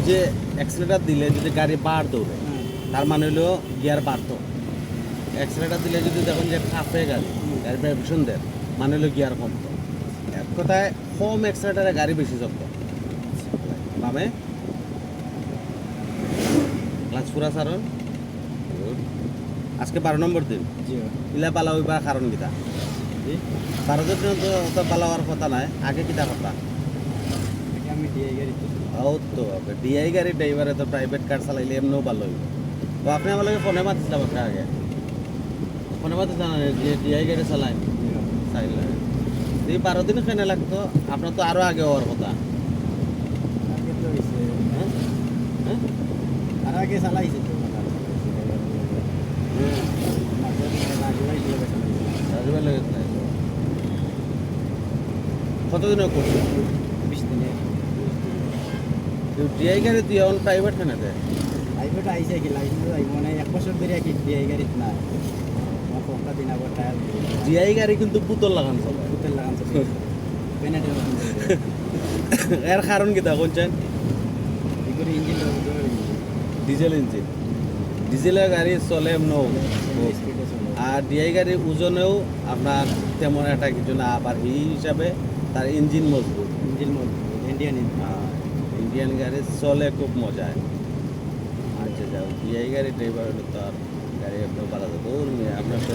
ওই যে অ্যাক্সিলেটার দিলে যদি গাড়ি বার দৌড়ে তার মানে হলো গিয়ার বাড়তো অ্যাক্সিলেটার দিলে যদি দেখুন যে কাঁপে গাড়ি গাড়ি ভীষণ দেয় মানে হলো গিয়ার কমতো এক কথায় কম অ্যাক্সিলেটারে গাড়ি বেশি চলতো। বামে। ক্লাস পুরা সারণ আজকে বারো নম্বর দিন। ইলা পালা হইবা কারণ কিতা? ভারতের জন্য তো পালা হওয়ার কথা নাই আগে কিতা কথা এটা আমি ডিআই গাড়ি ও তো ডিআই গাড়ি ড্রাইভারে তো প্রাইভেট কার চালাইলে এমনিও ভালো হইব। তো আপনি আমার লাগে ফোনে মাতিছিলাম আপনার আগে? ফোনে মাতিছিলাম যে ডিআই গাড়ি চালাই চাইলে। এই বারো দিন কেনে লাগতো আপনার তো আরও আগে হওয়ার কথা। হ্যাঁ? হ্যাঁ? আর আগে চালাইছে তো। রাজুভাই লাগে কতদিন করছ ডিআই গাড়ি তুই এখন প্রাইভেট কেনে দেয় প্রাইভেট আইসে কি লাইসেন্স আইব মানে এক বছর ধরে কি ডিআই নাই। আমার পঞ্চাশ দিন আবার টায়ার ডিআই গাড়ি কিন্তু পুতল লাগান চলে। হোটেল লাগান মতন এর কারণ কিতা কোনছেন এগুলো ইঞ্জিন ডিজেল ইঞ্জিন ডিজেলের গাড়ি চলে নো চলে। আর ডিআই গাড়ির ওজনেও আপনার তেমন একটা কিছু না আবার এই হিসাবে তার ইঞ্জিন মজবুত। ইঞ্জিন মধ্যে ইন্ডিয়ান ইন্ডিয়ান গাড়ি চলে খুব মজায় আচ্ছা যাও বিআই গাড়ি ড্রাইভার তো আর গাড়ি আপনার বাড়া যাবে আপনার তো